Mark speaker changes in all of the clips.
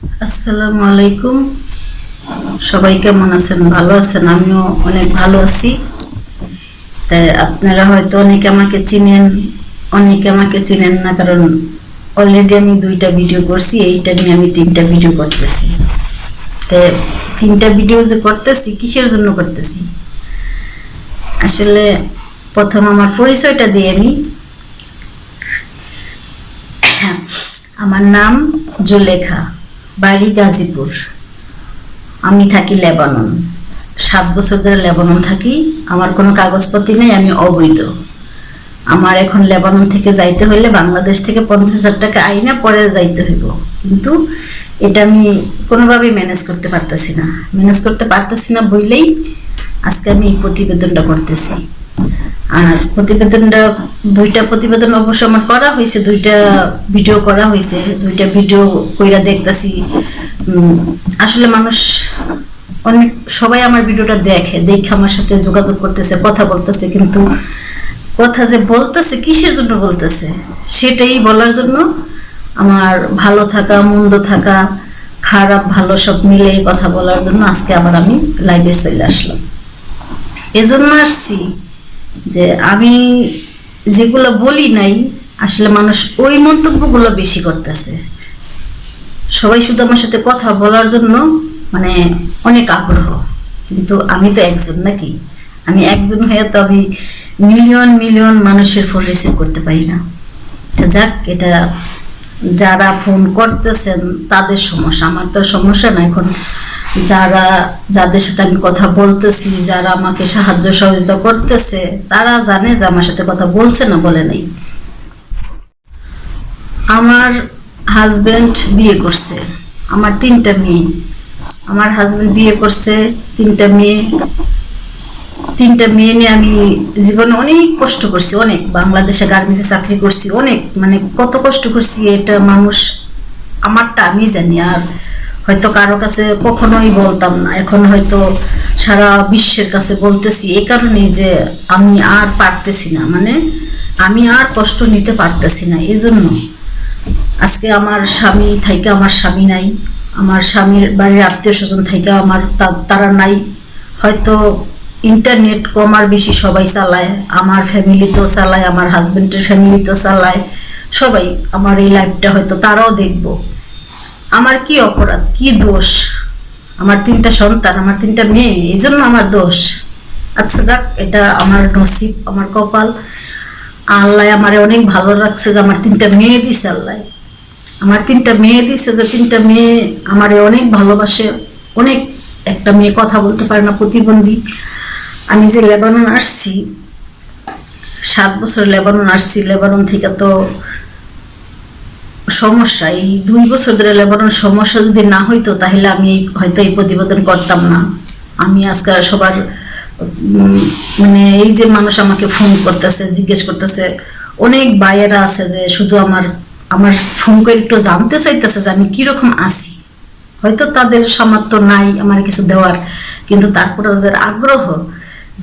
Speaker 1: আসসালামু আলাইকুম। সবাই কেমন আছেন? ভালো আছেন? আমিও অনেক ভালো আছি। তাই আপনারা হয়তো অনেকে আমাকে চিনেন, অনেকে আমাকে চিনেন না, কারণ অলরেডি আমি দুইটা ভিডিও করছি, এইটা নিয়ে আমি তিনটা ভিডিও করতেছি। তো তিনটা ভিডিও যে করতেছি, কিসের জন্য করতেছি? আসলে প্রথম আমার পরিচয়টা দিয়ে আমি। আমার নাম জুলেখা। বাড়ি গাজীপুর। আমি থাকি লেবানন। সাত বছর ধরে লেবানন থাকি। আমার কোনো কাগজপত্র নেই, আমি অবৈধ। আমার এখন লেবানন থেকে যাইতে হইলে বাংলাদেশ থেকে পঞ্চাশ হাজার টাকা আইনা পরে যাইতে হইব। কিন্তু এটা আমি কোনোভাবেই ম্যানেজ করতে পারতেছি না। ম্যানেজ করতে পারতেছি না বললেই আজকে আমি এই প্রতিবেদনটা করতেছি। আর প্রতিবেদনটা, দুইটা প্রতিবেদন অবশ্য আমার করা হয়েছে, দুইটা ভিডিও করা হয়েছে, দুইটা ভিডিও কইরা দেখতেছি। আসলে মানুষ অনেক, সবাই আমার ভিডিওটা দেখে দেখে আমার সাথে যোগাযোগ করতেছে, কথা বলতেছে, কিন্তু কথা যে বলতেছে, কিসের জন্য বলতেছে? সেটাই বলার জন্য আমার ভালো থাকা, মন্দ থাকা, খারাপ, ভালো সব মিলে কথা বলার জন্য আজকে আবার আমি লাইভে চলে আসলাম। এজন্য আসছি। যে আমি যেগুলো বলি নাই, আসলে মানুষ ওই মন্তব্যগুলো বেশি করতেছে। সবাই শুধু আমার সাথে কথা বলার জন্য মানে অনেক আগ্রহ। কিন্তু আমি তো একজন নাকি? আমি একজন হয়ে তো আমি মিলিয়ন মিলিয়ন মানুষের ফোন রিসিভ করতে পারি না। যাক, এটা যারা ফোন করতেছেন তাদের সমস্যা। আমার তো সমস্যা না এখন। যারা, যাদের সাথে আমি কথা বলতেছি, যারা আমাকে সাহায্য সহযোগিতা করতেছে, তারা জানে যে আমার সাথে কথা বলছে না, বলে নেই। আমার হাজবেন্ড বিয়ে করছে। আমার তিনটা মেয়ে। আমার হাজবেন্ড বিয়ে করছে, তিনটা মেয়ে। তিনটা মেয়ে নিয়ে আমি জীবনে অনেক কষ্ট করছি, অনেক। বাংলাদেশে গার্মেন্টসে চাকরি করছি, অনেক। মানে কত কষ্ট করছি, এটা মানুষ আমারটা আমি জানি। আর হয়তো কারও কাছে কখনোই বলতাম না। এখন হয়তো সারা বিশ্বের কাছে বলতেছি এই কারণেই যে আমি আর পারতেছি না। মানে আমি আর কষ্ট নিতে পারতেছি না। এই জন্য আজকে আমার স্বামী থাইকা আমার স্বামী নাই। আমার স্বামীর বাড়ির আত্মীয় স্বজন থাইকা আমার তারা নাই। হয়তো ইন্টারনেট কম আর বেশি সবাই চালায়। আমার ফ্যামিলি তো চালায়, আমার হাজবেন্ডের ফ্যামিলি তো চালায়। সবাই আমার এই লাইফটা হয়তো তারাও দেখব। আমার কি অপরাধ? কি দোষ? আমার তিনটা সন্তান, আমার তিনটা মেয়ে এই জন্য আমার দোষ। আচ্ছা যাক, এটা আমার নসিব, আমার কপাল। আল্লাহ আমার অনেক ভালো রাখছে যে আমার তিনটা মেয়ে দিছে আল্লাহ। আমার তিনটা মেয়ে দিছে যে তিনটা মেয়ে আমারে অনেক ভালোবাসে। অনেক একটা মেয়ে কথা বলতে পারে না, প্রতিবন্ধী। আমি যে লেবানন আসছি, সাত বছর লেবানন আসছি, লেবানন থেকে তো সমস্যা, এই দুই বছর ধরে লেবানন সমস্যা যদি না হইতো, তাহলে আমি হয়তো এই প্রতিবেদন করতাম না। আমি আজকে সবার মানে এই যে মানুষ আমাকে ফোন করতেছে, জিজ্ঞেস করতেছে, অনেক বাইয়েরা আছে যে শুধু আমার আমার ফোন করে একটু জানতে চাইতেছে যে আমি কীরকম আছি। হয়তো তাদের সামর্থ্য নাই আমার কিছু দেওয়ার, কিন্তু তারপরে তাদের আগ্রহ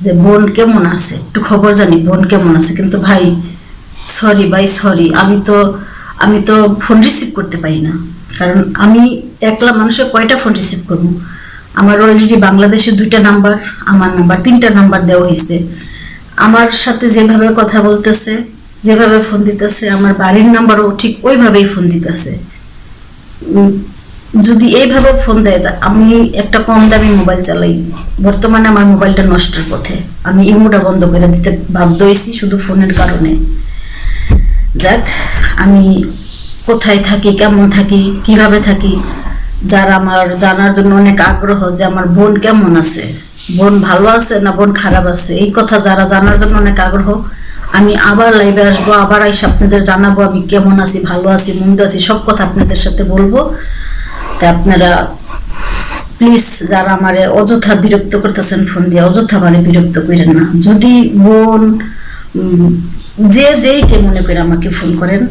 Speaker 1: যে বোন কেমন আছে, একটু খবর জানি, বোন কেমন আছে। কিন্তু ভাই সরি ভাই সরি আমি তো আমি তো ফোন রিসিভ করতে পারি না। কারণ আমি একলা মানুষের কয়টা ফোন রিসিভ করব? আমার অলরেডি বাংলাদেশে দুইটা নাম্বার আমার নাম্বার তিনটা নাম্বার দেওয়া হয়েছে। আমার সাথে যেভাবে কথা বলতেছে, যেভাবে ফোন দিতেছে, আমার বাড়ির নাম্বারও ঠিক ওইভাবেই ফোন দিতেছে। যদি এইভাবে ফোন দেয়, তা আমি একটা কম দামি মোবাইল চালাই। বর্তমানে আমার মোবাইলটা নষ্টের পথে। আমি ইমোটা বন্ধ করে দিতে বাধ্য হয়েছি শুধু ফোনের কারণে। যাক আমি কোথায় থাকি, কেমন থাকি, কীভাবে থাকি, যারা আমার জানার জন্য অনেক আগ্রহ যে আমার বোন কেমন আছে। বোন ভালো আছে না বোন খারাপ আছে? এই কথা যারা জানার জন্য অনেক আগ্রহ, আমি আবার লাইভে আসব, আবার এসে আপনাদের জানাব আমি কেমন আছি, ভালো আছি, মন্দ আছি, সব কথা আপনাদের সাথে বলব। তা আপনারা প্লিজ যারা আমারে অযথা বিরক্ত করতেছেন ফোন দিয়ে অযথা মানে বিরক্ত করেন না। যদি বোন উম, যেই যেইকে মনে করে আমাকে ফোন করেন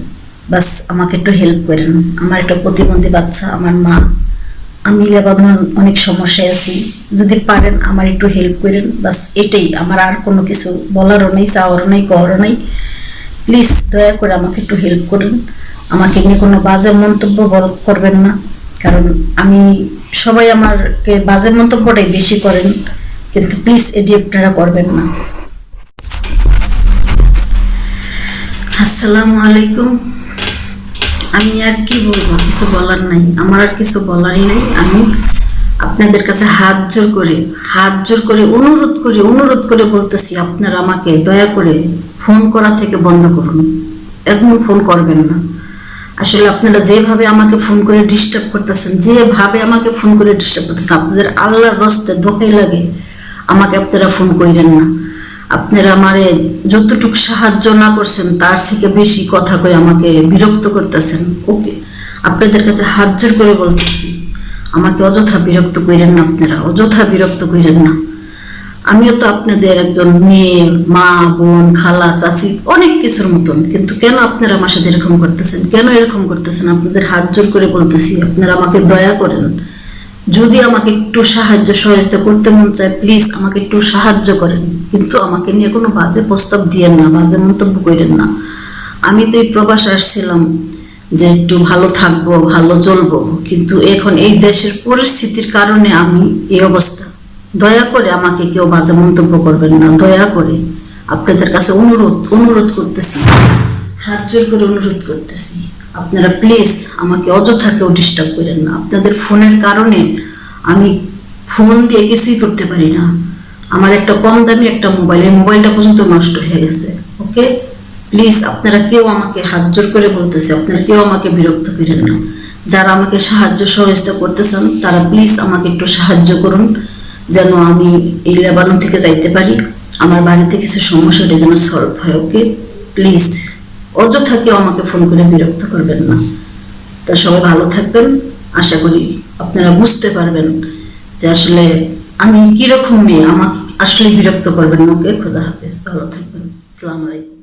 Speaker 1: বাস আমাকে একটু হেল্প করেন। আমার একটা প্রতিবন্ধী বাচ্চা আমার মা। আমি লেবানন অনেক সমস্যায় আছি। যদি পারেন আমার একটু হেল্প করেন বাস এটাই। আমার আর কোনো কিছু বলারও নেই চাওয়ারও নেই করারও নেই। প্লিজ দয়া করে আমাকে একটু হেল্প করুন। আমাকে নিয়ে কোনো বাজে মন্তব্য করবেন না। কারণ আমি সবাই আমারকে বাজে মন্তব্যটাই বেশি করেন। কিন্তু প্লিজ এটি আপনারা করবেন না। আসসালামু আলাইকুম। আমি আর কি বলব? কিছু বলার নাই। আমার আর কিছু বলারই নেই। আমি আপনাদের কাছে হাত জোর করে, হাত জোর করে অনুরোধ করে অনুরোধ করে বলতেছি, আপনারা আমাকে দয়া করে ফোন করা থেকে বন্ধ করুন। একদম ফোন করবেন না। আসলে আপনারা যেভাবে আমাকে ফোন করে ডিস্টার্ব করতেছেন, যেভাবে আমাকে ফোন করে ডিস্টার্ব করতেছেন, আপনাদের আল্লাহর রস্তে দোহাই লাগে, আমাকে আপনারা ফোন কইরেন না। আপনারা আমারে যতটুকু সাহায্য না করছেন, তার থেকে বেশি কথা কই আমাকে বিরক্ত করতেছেন। ওকে, আপনাদের কাছে হাত জোর করে বলতেছি, আমাকে অযথা বিরক্ত কইরেন না আপনারা, অযথা বিরক্ত কইরেন না। আমিও তো আপনাদের একজন মেয়ে, মা, বোন, খালা, চাচি, অনেক কিছুর মতন, কিন্তু কেন আপনারা আমার সাথে এরকম করতেছেন? কেন এরকম করতেছেন? আপনাদের হাত জোর করে বলতেছি, আপনারা আমাকে দয়া করেন। যদি আমাকে একটু সাহায্য সহযোগিতা করতে মন চায় প্লিজ আমাকে একটু সাহায্য করেন। কিন্তু আমাকে নিয়ে কোনো বাজে প্রস্তাব দিয়েন না, বাজে মন্তব্য করেন না। আমি তো এই প্রবাস আসছিলাম যে একটু ভালো থাকব, ভালো চলবো। কিন্তু এখন এই দেশের পরিস্থিতির কারণে আমি এই অবস্থা। দয়া করে আমাকে কেউ বাজে মন্তব্য করবেন না, দয়া করে। আপনাদের কাছে অনুরোধ অনুরোধ করতেছি। হাত জোর করে অনুরোধ করতেছি। আপনারা প্লিজ আমাকে অযথা কেউ ডিস্টার্ব করেন না। আপনাদের ফোনের কারণে আমি ফোন দিয়ে কিছুই করতে পারি না। আমার একটা কম দামি একটা মোবাইল এই মোবাইলটা পর্যন্ত নষ্ট হয়ে গেছে ওকে প্লিজ আপনারা কেউ আমাকে হাত জোর করে বলতেছে, আপনারা কেউ আমাকে বিরক্ত করেন না। যারা আমাকে সাহায্য সহযোগিতা করতেছেন, তারা প্লিজ আমাকে একটু সাহায্য করুন, যেন আমি এই লেবানন থেকে যাইতে পারি। আমার বাড়িতে কিছু সমস্যাটা যেন সলভ হয় ওকে প্লিজ অযথা কেউ আমাকে ফোন করে বিরক্ত করবেন না। তা সবাই ভালো থাকবেন। আশা করি আপনারা বুঝতে পারবেন যে আসলে আমি কীরকম মেয়ে। আমাকে আসলে বিরক্ত করবেন ওকে খোদা হাফেজ। ভালো থাকবেন। আসসালামু আলাইকুম।